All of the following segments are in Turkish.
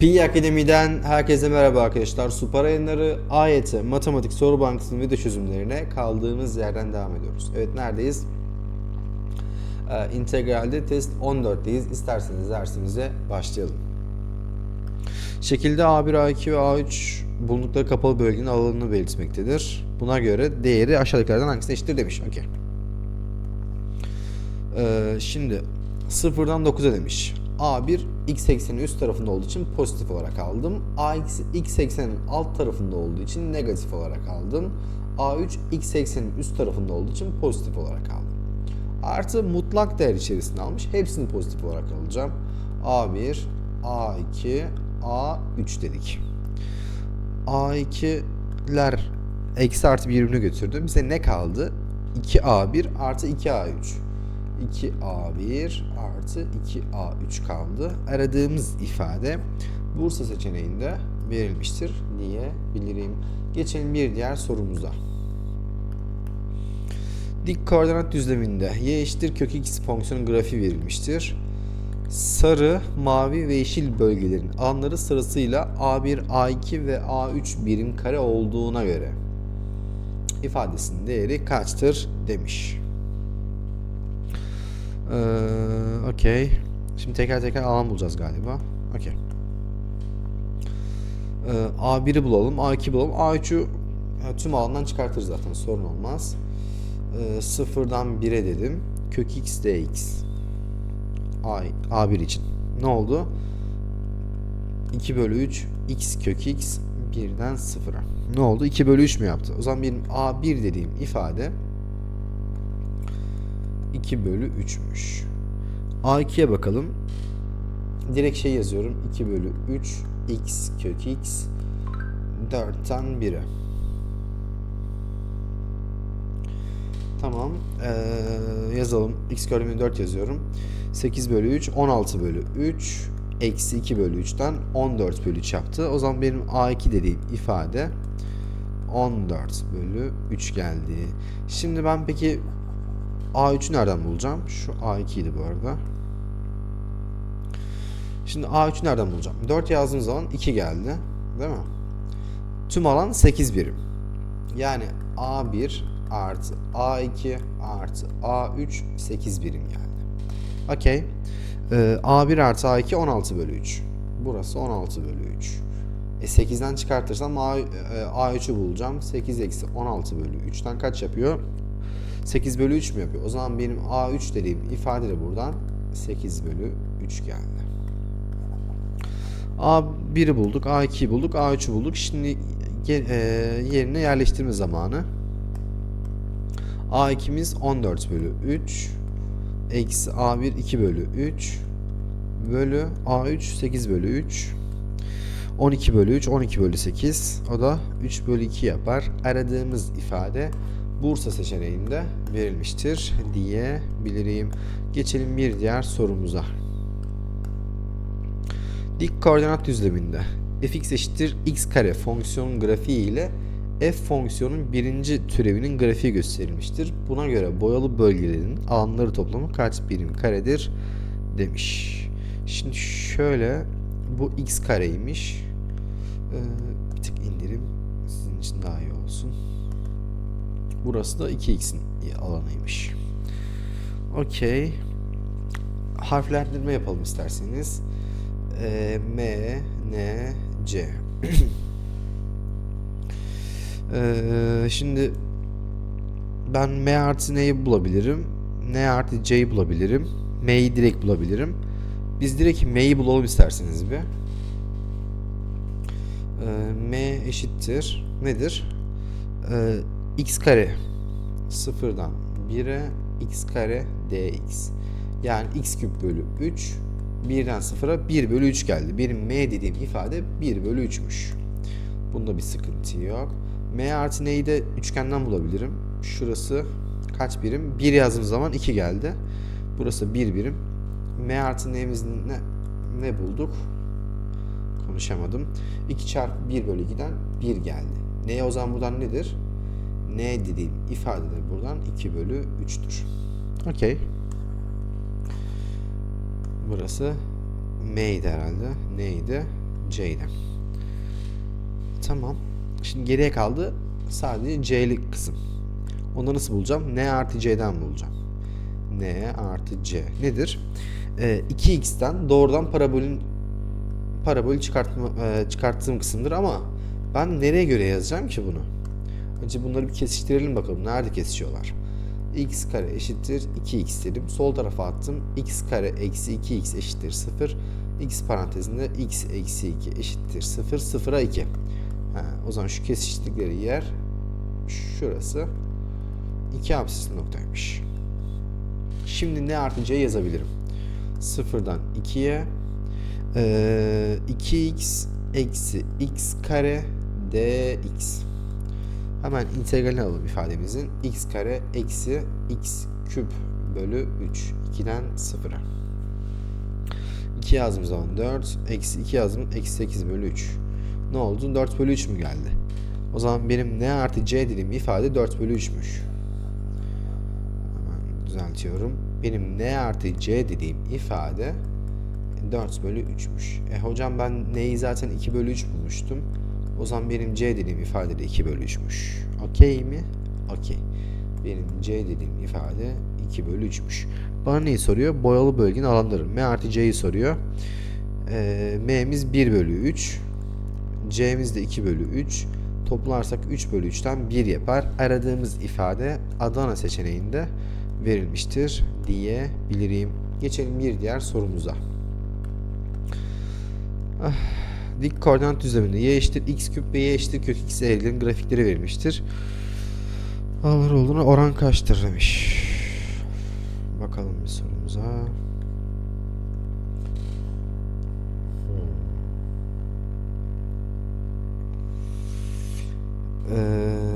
Pi Akademi'den herkese merhaba arkadaşlar. Super Yayınları AYT Matematik Soru Bankası'nın video çözümlerine kaldığımız yerden devam ediyoruz. Evet neredeyiz? Ee, integralde test 14'teyiz. İsterseniz dersimize başlayalım. Şekilde A1, A2 ve A3 bulundukları kapalı bölgenin alanını belirtmektedir. Buna göre değeri aşağıdakilerden hangisine eşittir demiş. Okey. Ee, şimdi sıfırdan 9'a demiş. A1 x eksenin üst tarafında olduğu için pozitif olarak aldım. A x eksenin alt tarafında olduğu için negatif olarak aldım. A3 x eksenin üst tarafında olduğu için pozitif olarak aldım. Artı mutlak değer içerisinde almış. Hepsini pozitif olarak alacağım. A1, A2, A3 dedik. A2'ler eksi artı birbirini götürdü. Bize ne kaldı? 2A1 artı 2A3. 2A1 artı 2A3 kaldı. Aradığımız ifade Bursa seçeneğinde verilmiştir diyebilirim. Geçelim bir diğer sorumuza. Dik koordinat düzleminde y eşittir kök x fonksiyonun grafiği verilmiştir. Sarı, mavi ve yeşil bölgelerin alanları sırasıyla A1, A2 ve A3 birim kare olduğuna göre ifadesinin değeri kaçtır demiş. Ee, Okey. Şimdi teker teker alan bulacağız galiba. Okey. Ee, A1'i bulalım, A2 bulalım. A3'ü e, tüm alandan çıkartırız zaten sorun olmaz. Ee, sıfırdan 1'e dedim. Kök x dx. A, A1 için. Ne oldu? 2 bölü 3 x kök x 1'den 0'a. Ne oldu? 2 bölü 3 mü yaptı? O zaman benim A1 dediğim ifade 2 bölü 3'müş. A2'ye bakalım. Direkt şey yazıyorum. 2 bölü 3 x kök x 4'ten 1'e. Tamam. Ee, yazalım. X gördüğümü 4 yazıyorum. 8 bölü 3 16 bölü 3 eksi 2 bölü 3'ten 14 bölü 3 yaptı. O zaman benim A2 dediğim ifade 14 bölü 3 geldi. Şimdi ben peki A3'ü nereden bulacağım? Şu A2 idi bu arada. Şimdi A3'ü nereden bulacağım? 4 yazdığım zaman 2 geldi. Değil mi? Tüm alan 8 birim. Yani A1 artı A2 artı A3 8 birim geldi. Okey. Ee, A1 artı A2 16 bölü 3. Burası 16 bölü 3. E 8'den çıkartırsam A, e, A3'ü bulacağım. 8 eksi 16 bölü 3'ten kaç yapıyor? 8 bölü 3 mü yapıyor? O zaman benim A3 dediğim ifade de buradan 8 bölü 3 geldi. A1'i bulduk, A2'yi bulduk, A3'ü bulduk. Şimdi e, yerine yerleştirme zamanı. A2'miz 14 bölü 3. Eksi A1 2 bölü 3. Bölü A3 8 bölü 3. 12 bölü 3, 12 bölü 8. O da 3 bölü 2 yapar. Aradığımız ifade Bursa seçeneğinde verilmiştir diyebilirim. Geçelim bir diğer sorumuza. Dik koordinat düzleminde fx eşittir x kare fonksiyonun grafiği ile f fonksiyonun birinci türevinin grafiği gösterilmiştir. Buna göre boyalı bölgelerin alanları toplamı kaç birim karedir demiş. Şimdi şöyle bu x kareymiş. Ee, bir tık indirim sizin için daha iyi olsun. Burası da 2x'in alanıymış. Okey. Harflendirme yapalım isterseniz. Ee, M, N, C. Ee, şimdi ben M artı N'yi bulabilirim. N artı C'yi bulabilirim. M'yi direkt bulabilirim. Biz direkt M'yi bulalım isterseniz bir. Ee, M eşittir. Nedir? Ee, x kare sıfırdan 1'e x kare dx. Yani x küp bölü 3 1'den 0'a 1 bölü 3 geldi. Benim m dediğim ifade 1 bölü 3'müş. Bunda bir sıkıntı yok. m artı n'yi de üçgenden bulabilirim. Şurası kaç birim? 1 yazdığım zaman 2 geldi. Burası 1 birim. m artı n'imiz ne, ne bulduk? Konuşamadım. 2 çarpı 1 bölü 2'den 1 geldi. N'ye o zaman buradan nedir? N dediğim ifade de buradan 2 bölü 3'tür. Okey. Burası M'ydi herhalde. Neydi? C'ydi. Tamam. Şimdi geriye kaldı sadece C'lik kısım. Onu nasıl bulacağım? N artı C'den bulacağım. N artı C nedir? Ee, 2x'ten doğrudan parabolün parabolü çıkartma, e, çıkarttığım kısımdır ama ben nereye göre yazacağım ki bunu? Önce bunları bir kesiştirelim bakalım. Nerede kesişiyorlar? x kare eşittir 2x dedim. Sol tarafa attım. x kare eksi 2x eşittir 0. x parantezinde x eksi 2 eşittir 0. 0'a 2. Ha, o zaman şu kesiştikleri yer şurası. 2 absisli noktaymış. Şimdi ne artı c yazabilirim? 0'dan 2'ye ee, 2x eksi x kare dx. Hemen integralini alalım ifademizin. x kare eksi x küp bölü 3. 2'den 0'a. 2 yazdığım zaman 4. Eksi 2 yazdım. Eksi 8 bölü 3. Ne oldu? 4 bölü 3 mü geldi? O zaman benim n artı c dediğim ifade 4 bölü 3'müş. Hemen düzeltiyorum. Benim n artı c dediğim ifade 4 bölü 3'müş. E hocam ben n'yi zaten 2 bölü 3 bulmuştum. O zaman benim c dediğim ifade de 2 bölü 3'müş. Okey mi? Okey. Benim c dediğim ifade 2 bölü 3'müş. Bana neyi soruyor? Boyalı bölgenin alanları. M artı c'yi soruyor. Ee, M'miz 1 bölü 3. C'miz de 2 bölü 3. Toplarsak 3 bölü 3'ten 1 yapar. Aradığımız ifade Adana seçeneğinde verilmiştir diyebilirim. Geçelim bir diğer sorumuza. Ah, dik koordinat düzleminde y eşittir x küp ve y eşittir kök x eğrilerin grafikleri verilmiştir. Alır olduğuna oran kaçtır demiş. Bakalım bir sorumuza. Ee,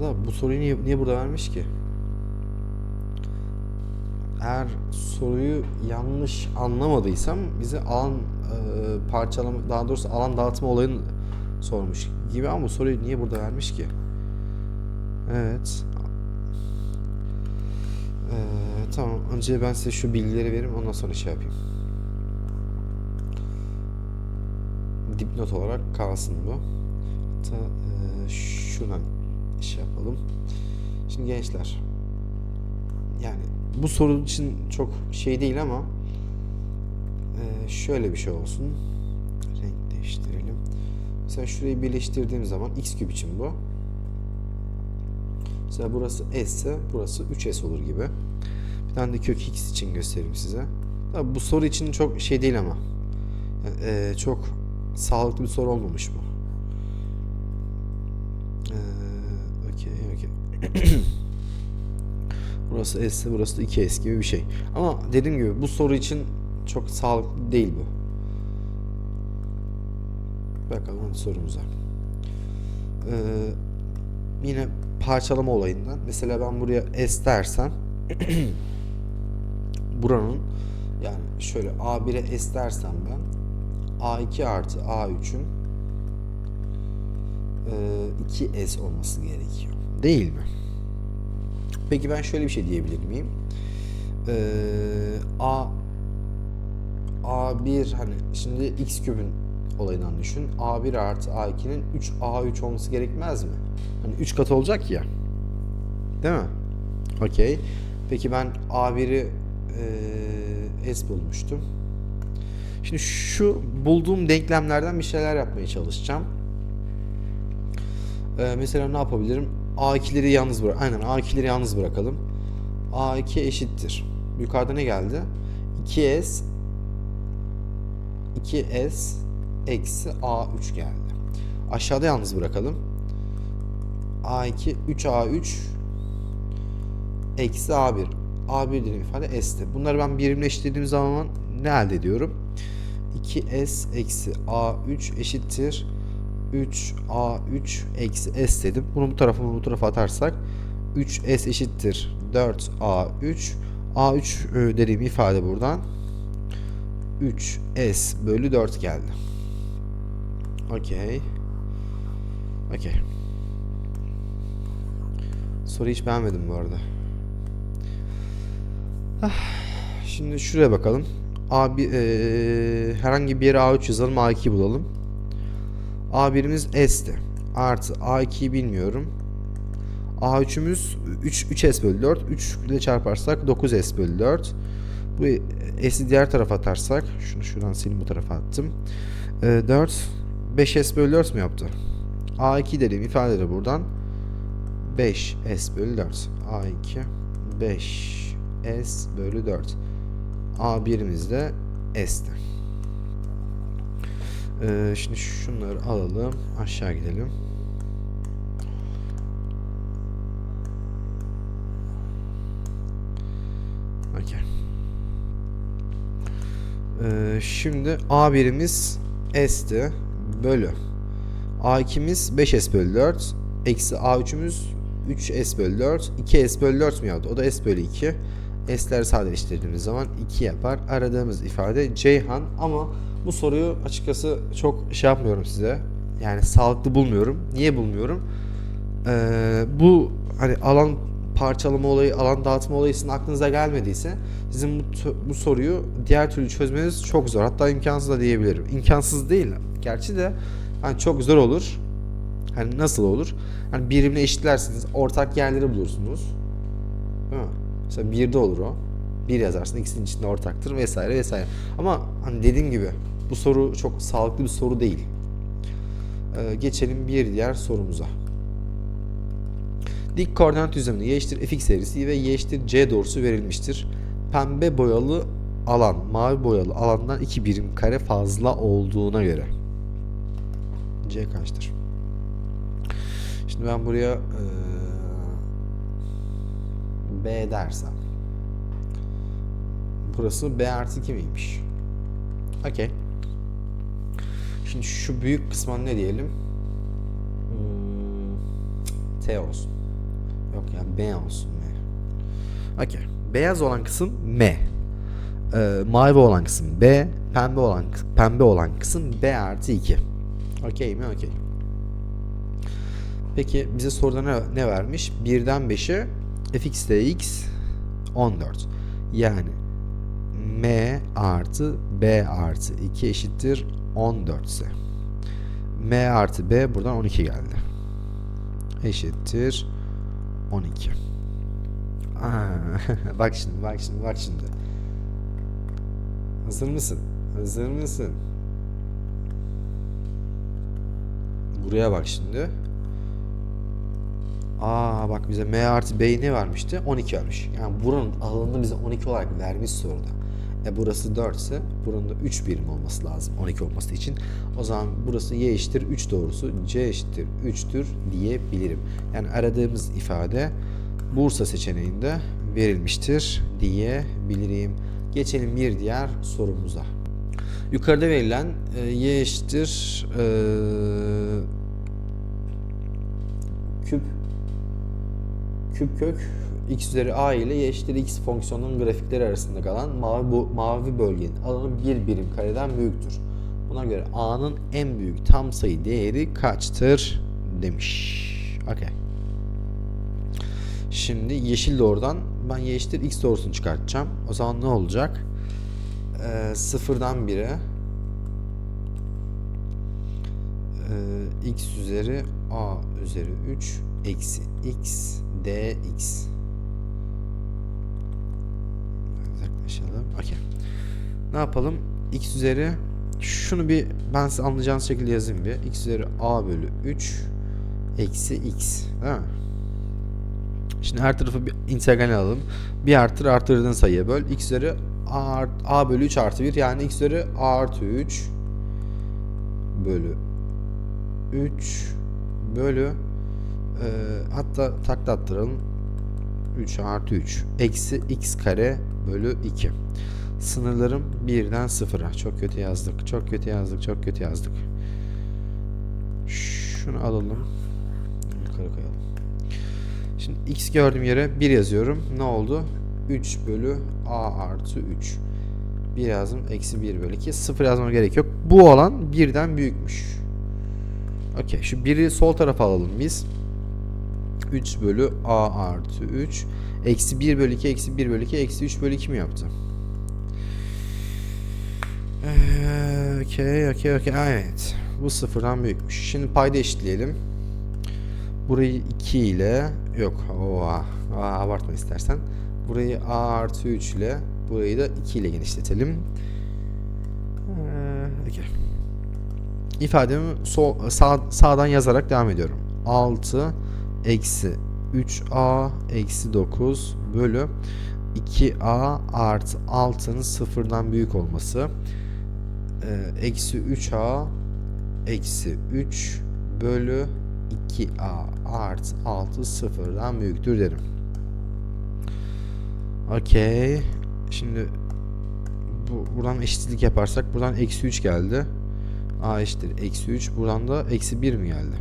da bu soruyu niye, niye burada vermiş ki? Eğer soruyu yanlış anlamadıysam bize alan e, parçalama daha doğrusu alan dağıtma olayını sormuş gibi ama soruyu niye burada vermiş ki? Evet. Ee, tamam. Önce ben size şu bilgileri vereyim ondan sonra şey yapayım. Dipnot olarak kalsın bu. Hatta e, şuradan şey yapalım. Şimdi gençler yani bu soru için çok şey değil ama e, şöyle bir şey olsun. Renk değiştirelim. Mesela şurayı birleştirdiğim zaman x küp için bu. Mesela burası s ise burası 3s olur gibi. Bir tane de kök x için göstereyim size. Tabii bu soru için çok şey değil ama. Yani, e, çok sağlıklı bir soru olmamış bu. Ee, okey okey. burası S burası da 2S gibi bir şey. Ama dediğim gibi bu soru için çok sağlıklı değil bu. Bakalım sorumuza. Ee, yine parçalama olayından. Mesela ben buraya S dersem buranın yani şöyle A1'e S dersem ben A2 artı A3'ün e, 2S olması gerekiyor. Değil mi? Peki ben şöyle bir şey diyebilir miyim? Ee, A A1 hani şimdi x küpün olayından düşün. A1 artı A2'nin 3A3 olması gerekmez mi? Hani 3 kat olacak ya. Değil mi? Okey. Peki ben A1'i e, S bulmuştum. Şimdi şu bulduğum denklemlerden bir şeyler yapmaya çalışacağım. Ee, mesela ne yapabilirim? A2'leri yalnız bırak. Aynen A2'leri yalnız bırakalım. A2 eşittir. Yukarıda ne geldi? 2S 2S eksi A3 geldi. Aşağıda yalnız bırakalım. A2 3A3 eksi A1. A1 dediğim ifade S'ti. Bunları ben birimleştirdiğim zaman ne elde ediyorum? 2S eksi A3 eşittir 3A3 eksi S dedim. Bunu bu tarafa bu tarafa atarsak 3S eşittir 4A3 A3 e, dediğim ifade buradan 3S bölü 4 geldi. Okey. Okey. Soruyu hiç beğenmedim bu arada. Ah, Şimdi şuraya bakalım. A bir, eee, herhangi bir yere A3 yazalım A2 bulalım. A1'imiz S'ti. Artı A2'yi bilmiyorum. A3'ümüz 3, 3S bölü 4. 3 ile çarparsak 9S bölü 4. Bu S'i diğer tarafa atarsak. Şunu şuradan sileyim bu tarafa attım. Ee, 4. 5S bölü 4 mü yaptı? A2 dediğim ifade de buradan. 5S bölü 4. A2 5S bölü 4. A1'imiz de S'ti. Ee, şimdi şunları alalım. Aşağı gidelim. Okey. Ee, şimdi A1'imiz S'ti. Bölü. A2'miz 5S bölü 4. Eksi A3'ümüz 3S bölü 4. 2S bölü 4 mü yaptı? O da S bölü 2. S'ler sadeleştirdiğimiz zaman 2 yapar. Aradığımız ifade Ceyhan ama bu soruyu açıkçası çok şey yapmıyorum size. Yani sağlıklı bulmuyorum. Niye bulmuyorum? Ee, bu hani alan parçalama olayı, alan dağıtma olayı sizin aklınıza gelmediyse sizin bu, bu soruyu diğer türlü çözmeniz çok zor. Hatta imkansız da diyebilirim. İmkansız değil. Gerçi de hani çok zor olur. Hani nasıl olur? Hani birimle eşitlersiniz. Ortak yerleri bulursunuz. Değil mi? Mesela birde olur o. Bir yazarsın. ikisinin içinde ortaktır vesaire vesaire. Ama hani dediğim gibi bu soru çok sağlıklı bir soru değil. Ee, geçelim bir diğer sorumuza. Dik koordinat düzleminde y eşittir fx serisi ve y eşittir c doğrusu verilmiştir. Pembe boyalı alan, mavi boyalı alandan iki birim kare fazla olduğuna göre. C kaçtır? Şimdi ben buraya eee, B dersem. Burası B artı 2 miymiş? Okey. Şimdi şu büyük kısma ne diyelim? Hmm, T olsun. Yok ya B olsun M. Okey. Beyaz olan kısım M. Ee, mavi olan kısım B. Pembe olan pembe olan kısım B artı 2. Okey mi? Okey. Peki bize soruda ne, ne vermiş? 1'den 5'e fx de x 14. Yani m artı b artı 2 eşittir 14 ise m artı b buradan 12 geldi. Eşittir 12. Aa, bak şimdi bak şimdi bak şimdi. Hazır mısın? Hazır mısın? Buraya bak şimdi. Aa bak bize M artı B'yi ne vermişti? 12 vermiş. Yani buranın alanını bize 12 olarak vermiş soruda. E burası 4 ise buranın da 3 birim olması lazım 12 olması için. O zaman burası y eşittir 3 doğrusu c eşittir 3'tür diyebilirim. Yani aradığımız ifade Bursa seçeneğinde verilmiştir diyebilirim. Geçelim bir diğer sorumuza. Yukarıda verilen e, y eşittir e, küp küp kök x üzeri a ile y eşittir x fonksiyonunun grafikleri arasında kalan mavi bu mavi bölgenin alanı bir birim kareden büyüktür. Buna göre a'nın en büyük tam sayı değeri kaçtır demiş. Okey. Şimdi yeşil doğrudan ben y eşittir x doğrusunu çıkartacağım. O zaman ne olacak? Ee, sıfırdan 1'e ee, x üzeri a üzeri 3 eksi x dx Ne yapalım? x üzeri şunu bir ben size anlayacağınız şekilde yazayım bir. x üzeri a bölü 3 eksi x. Değil mi? Şimdi her tarafı bir integral alalım. Bir artır artırdığın sayıya böl. x üzeri a, art- a bölü 3 artı 1 yani x üzeri a artı 3 bölü 3 bölü e, hatta takla attıralım 3 artı 3 eksi x kare bölü 2 sınırlarım 1'den 0'a çok kötü yazdık çok kötü yazdık çok kötü yazdık şunu alalım yukarı koyalım şimdi x gördüğüm yere 1 yazıyorum ne oldu 3 bölü a artı 3 1 yazdım eksi 1 bölü 2 0 yazmama gerek yok bu alan 1'den büyükmüş Okey. Şu biri sol tarafa alalım biz. 3 bölü a artı 3. Eksi 1 bölü 2 eksi 1 bölü 2 eksi 3 bölü 2 mi yaptı? Ee, Okey, okey, okey. Evet. Bu sıfırdan büyükmüş. Şimdi payda eşitleyelim. Burayı 2 ile yok oha, aa, abartma istersen. Burayı a artı 3 ile burayı da 2 ile genişletelim. Ee, okey. İfademi sol, sağ, sağdan yazarak devam ediyorum. 6 eksi 3a eksi 9 bölü 2a artı 6'nın sıfırdan büyük olması. Ee, eksi 3a eksi 3 bölü 2a artı 6 sıfırdan büyüktür derim. Okey. Şimdi bu, buradan eşitlik yaparsak buradan eksi 3 geldi. a eşittir eksi 3. Buradan da eksi 1 mi geldi?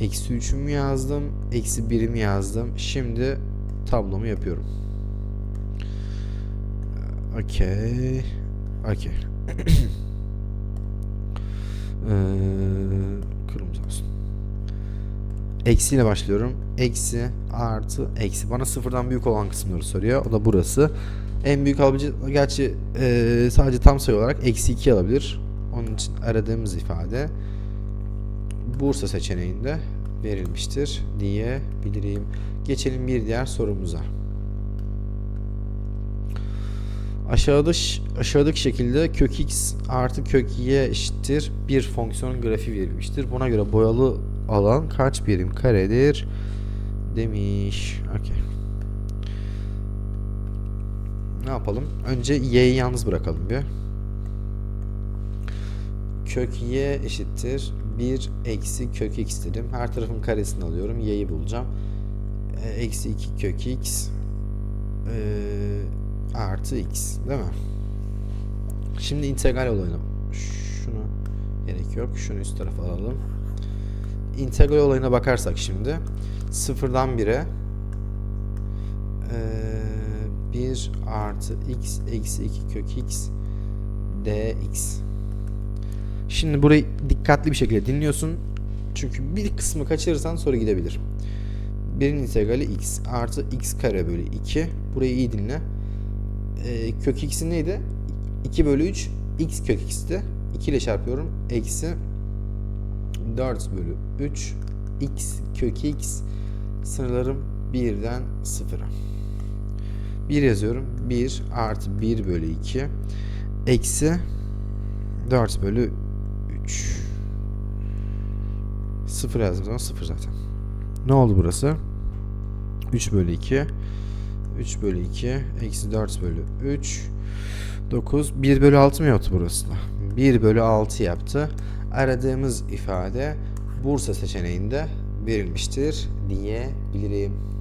Eksi 3'ü mü yazdım? Eksi 1'i mi yazdım? Şimdi tablomu yapıyorum. Okey. Okey. Ee, kırmızı olsun. Eksiyle başlıyorum. Eksi artı eksi. Bana sıfırdan büyük olan kısımları soruyor. O da burası. En büyük alabileceği gerçi e, sadece tam sayı olarak eksi 2 alabilir. Onun için aradığımız ifade Bursa seçeneğinde verilmiştir diyebilirim. Geçelim bir diğer sorumuza. Aşağıda aşağıdaki şekilde kök x artı kök y eşittir bir fonksiyonun grafiği verilmiştir. Buna göre boyalı alan kaç birim karedir demiş. Okey. Ne yapalım? Önce y'yi yalnız bırakalım bir. Kök y eşittir 1 eksi kök x dedim. Her tarafın karesini alıyorum. y'yi bulacağım. E, Eksi 2 kök x e, artı x değil mi? Şimdi integral olayına şunu gerek yok. Şunu üst tarafa alalım. İntegral olayına bakarsak şimdi sıfırdan 1'e e, 1 artı x eksi 2 kök x dx Şimdi burayı dikkatli bir şekilde dinliyorsun. Çünkü bir kısmı kaçırırsan soru gidebilir. Birin integrali x artı x kare bölü 2. Burayı iyi dinle. Ee, kök x'in neydi? 2 bölü 3 x kök x'ti. 2 ile çarpıyorum. Eksi 4 bölü 3 x kök x sınırlarım 1'den 0'a. 1 yazıyorum. 1 artı 1 bölü 2 eksi 4 bölü 3 0 yazdığım zaman 0 zaten. Ne oldu burası? 3 bölü 2 3 bölü 2 eksi 4 bölü 3 9 1 bölü 6 mı yaptı burası da? 1 bölü 6 yaptı. Aradığımız ifade Bursa seçeneğinde verilmiştir diyebilirim.